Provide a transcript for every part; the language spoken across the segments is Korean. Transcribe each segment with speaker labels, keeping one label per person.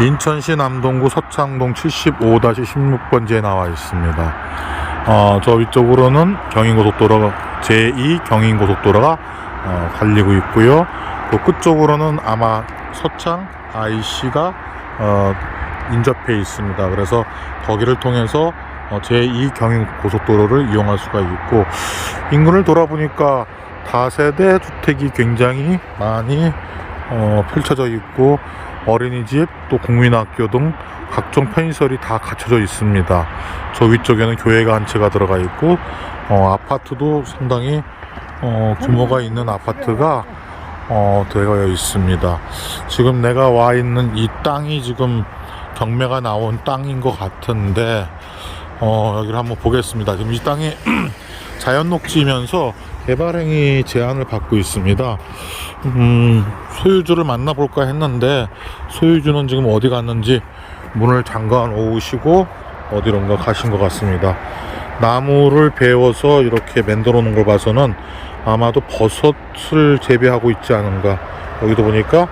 Speaker 1: 인천시 남동구 서창동 75-16번지에 나와 있습니다. 어, 저 위쪽으로는 경인고속도로가 제2 경인고속도로가 어, 달리고 있고요. 그 끝쪽으로는 아마 서창 IC가 어, 인접해 있습니다. 그래서 거기를 통해서 어, 제2 경인 고속도로를 이용할 수가 있고 인근을 돌아보니까 다세대 주택이 굉장히 많이 어, 펼쳐져 있고 어린이집 또 국민학교 등 각종 편의시설이 다 갖춰져 있습니다. 저 위쪽에는 교회가 한 채가 들어가 있고 어, 아파트도 상당히 어, 규모가 있는 아파트가 어, 되어 있습니다. 지금 내가 와 있는 이 땅이 지금 경매가 나온 땅인 것 같은데 어, 여기를 한번 보겠습니다. 지금 이 땅이 자연 녹지면서 개발행위 제한을 받고 있습니다. 음, 소유주를 만나볼까 했는데 소유주는 지금 어디 갔는지 문을 잠가 놓으시고 어디론가 가신 것 같습니다. 나무를 베어서 이렇게 만들어 놓은 걸 봐서는 아마도 버섯을 재배하고 있지 않은가. 여기도 보니까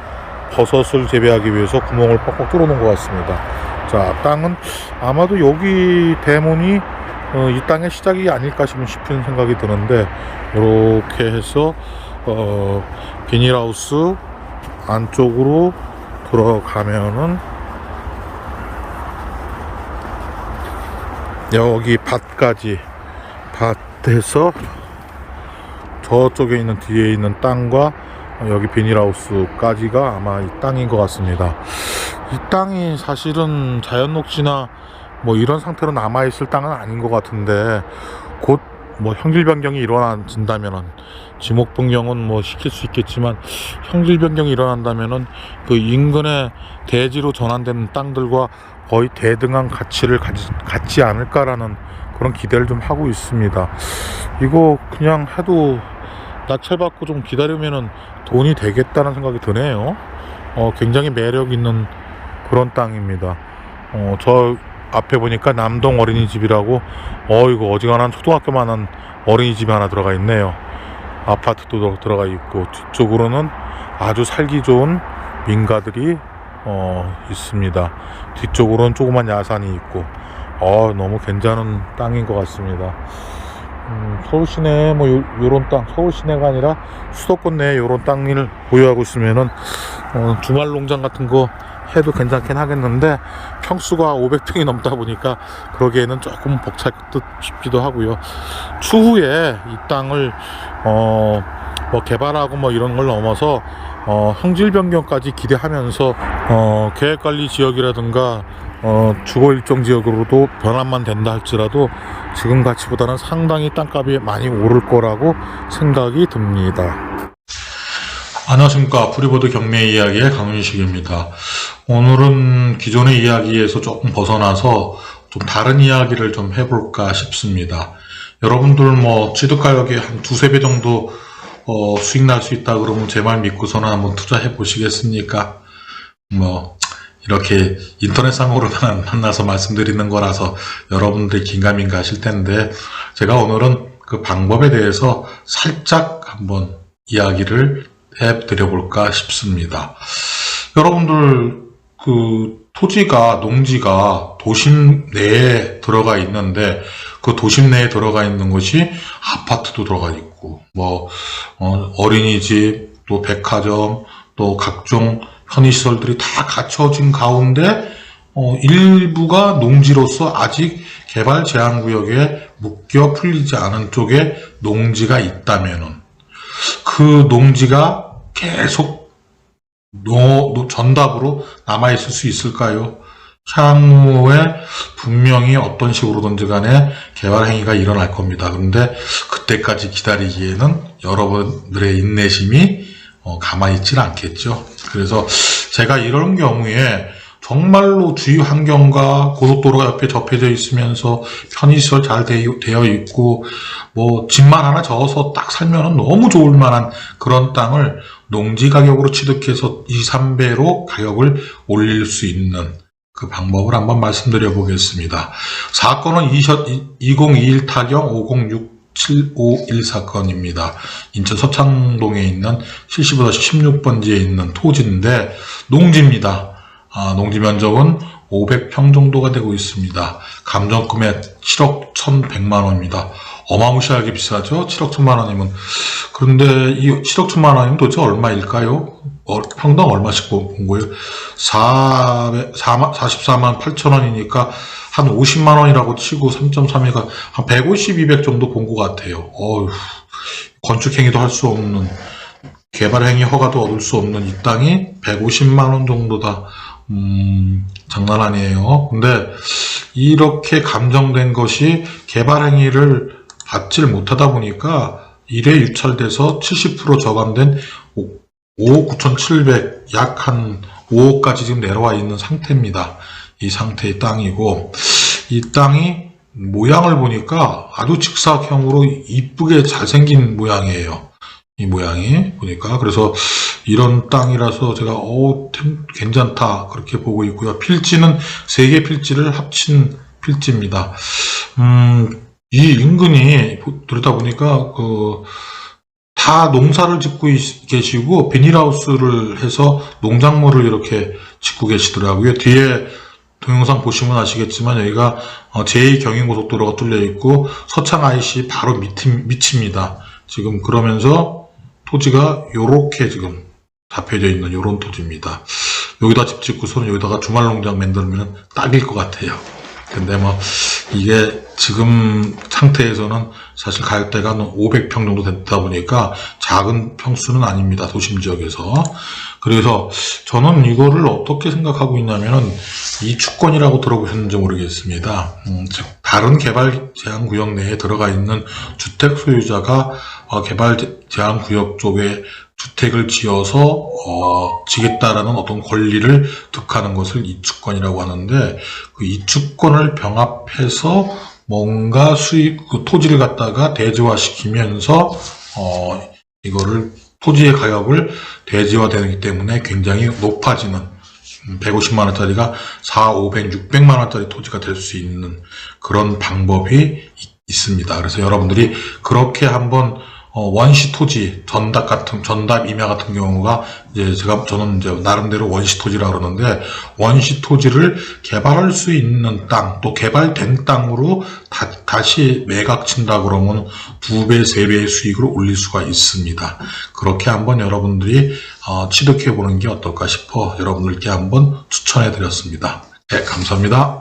Speaker 1: 버섯을 재배하기 위해서 구멍을 뻑뻑 뚫어 놓은 것 같습니다. 자, 땅은 아마도 여기 대문이 어, 이 땅의 시작이 아닐까 싶은 생각이 드는데 이렇게 해서 어, 비닐하우스 안쪽으로 들어가면은 여기 밭까지 밭에서 저쪽에 있는 뒤에 있는 땅과 여기 비닐하우스까지가 아마 이 땅인 것 같습니다. 이 땅이 사실은 자연 녹지나 뭐 이런 상태로 남아 있을 땅은 아닌 것 같은데 곧 뭐 형질 변경이 일어난다면은 지목 변경은 뭐 시킬 수 있겠지만 형질 변경이 일어난다면은 그 인근의 대지로 전환되는 땅들과 거의 대등한 가치를 가지, 갖지 않을까라는 그런 기대를 좀 하고 있습니다. 이거 그냥 해도 낙찰 받고 좀 기다리면은 돈이 되겠다는 생각이 드네요. 어, 굉장히 매력 있는 그런 땅입니다. 어, 저 앞에 보니까 남동 어린이집이라고 어 이거 어지간한 초등학교만한 어린이집이 하나 들어가 있네요. 아파트도 들어가 있고 뒤쪽으로는 아주 살기 좋은 민가들이 어, 있습니다. 뒤쪽으로는 조그만 야산이 있고 어, 너무 괜찮은 땅인 것 같습니다. 음, 서울 시내에 뭐 요, 요런 땅, 서울 시내가 아니라 수도권 내에 요런 땅을 보유하고 있으면은 어, 주말 농장 같은 거 해도 괜찮긴 하겠는데 평수가 500평이 넘다 보니까 그러기에는 조금 벅찰 듯 싶기도 하고요. 추후에 이 땅을 어, 뭐 개발하고 뭐 이런 걸 넘어서 어, 형질 변경까지 기대하면서 어, 계획관리 지역이라든가 어, 주거 일정 지역으로도 변환만 된다 할지라도 지금 가치보다는 상당히 땅값이 많이 오를 거라고 생각이 듭니다. 안녕하십니까. 프리보드 경매 이야기의 강윤식입니다. 오늘은 기존의 이야기에서 조금 벗어나서 좀 다른 이야기를 좀 해볼까 싶습니다. 여러분들 뭐 취득가격이 한 두세 배 정도 어, 수익 날 수 있다 그러면 제 말 믿고서는 한번 투자해 보시겠습니까? 뭐 이렇게 인터넷상으로만 만나서 말씀드리는 거라서 여러분들이 긴가민가 하실 텐데 제가 오늘은 그 방법에 대해서 살짝 한번 이야기를 해 드려볼까 싶습니다. 여러분들 그 토지가 농지가 도심 내에 들어가 있는데 그 도심 내에 들어가 있는 것이 아파트도 들어가 있고 뭐 어, 어린이집 또 백화점 또 각종 편의시설들이 다 갖춰진 가운데 어, 일부가 농지로서 아직 개발 제한 구역에 묶여 풀리지 않은 쪽에 농지가 있다면은 그 농지가 계속 노, 노- 전답으로 남아있을 수 있을까요? 향후에 분명히 어떤 식으로든지 간에 개발 행위가 일어날 겁니다. 그런데 그때까지 기다리기에는 여러분들의 인내심이 어, 가만히 있지는 않겠죠. 그래서 제가 이런 경우에 정말로 주위 환경과 고속도로가 옆에 접해져 있으면서 편의시설 잘 되- 되어 있고 뭐 집만 하나 저어서 딱 살면 너무 좋을 만한 그런 땅을 농지 가격으로 취득해서 2, 3배로 가격을 올릴 수 있는 그 방법을 한번 말씀드려 보겠습니다. 사건은 2021 타경 506 751 사건입니다. 인천 서창동에 있는 70-16번지에 있는 토지인데 농지입니다. 아, 농지 면적은 500평 정도가 되고 있습니다. 감정 금액 7억 1,100만 원입니다. 어마무시하게 비싸죠? 7억 1천만 원이면. 그런데 이 7억 1천만 원이면 도대체 얼마일까요? 어, 평당 얼마씩 본 거예요? 4, 44만 8천 원이니까 한 50만 원이라고 치고 3.3회가 한 150, 200 정도 본 것 같아요. 어휴, 건축행위도 할 수 없는, 개발행위 허가도 얻을 수 없는 이 땅이 150만 원 정도다. 음, 장난 아니에요. 근데 이렇게 감정된 것이 개발행위를 받질 못하다 보니까 1회 유찰돼서 70% 저감된 5억 9,700, 약 한 5억까지 지금 내려와 있는 상태입니다. 이 상태의 땅이고, 이 땅이 모양을 보니까 아주 직사각형으로 이쁘게 잘생긴 모양이에요. 이 모양이 보니까 그래서 이런 땅이라서 제가 어 템- 괜찮다 그렇게 보고 있고요. 필지는 세 개 필지를 합친 필지입니다. 음, 이 인근이 들여다 보니까 그 다 농사를 짓고 있- 계시고 비닐하우스를 해서 농작물을 이렇게 짓고 계시더라고요. 뒤에 동영상 보시면 아시겠지만 여기가 어, 제2경인고속도로가 뚫려 있고 서창 IC 바로 밑, 밑입니다. 지금 그러면서 토지가 요렇게 지금 잡혀져 있는 요런 토지입니다. 여기다 집 짓고서는 여기다가 주말 농장 만들면 딱일 것 같아요. 근데 뭐 이게 지금 상태에서는 사실 가격대가 한 500평 정도 됐다 보니까 작은 평수는 아닙니다. 도심 지역에서. 그래서 저는 이거를 어떻게 생각하고 있냐면은 이 주권이라고 들어보셨는지 모르겠습니다. 음, 즉 다른 개발 제한 구역 내에 들어가 있는 주택 소유자가 어, 개발 제- 제한 구역 쪽에 주택을 지어서 어, 지겠다라는 어떤 권리를 득하는 것을 이주권이라고 하는데 그 이주권을 병합해서 뭔가 수익 그 토지를 갖다가 대지화시키면서 어, 이거를 토지의 가격을 대지화되기 때문에 굉장히 높아지는 150만 원짜리가 4, 500, 600만 원짜리 토지가 될 수 있는 그런 방법이 있- 있습니다. 그래서 여러분들이 그렇게 한번 어, 원시 토지 전답 같은 전답 임야 같은 경우가 이제 제가 저는 이제 나름대로 원시 토지라 그러는데 원시 토지를 개발할 수 있는 땅 또 개발된 땅으로 다, 시 매각 친다 그러면 두 배, 세 배의 수익을 올릴 수가 있습니다. 그렇게 한번 여러분들이 어, 취득해 보는 게 어떨까 싶어 여러분들께 한번 추천해 드렸습니다. 네, 감사합니다.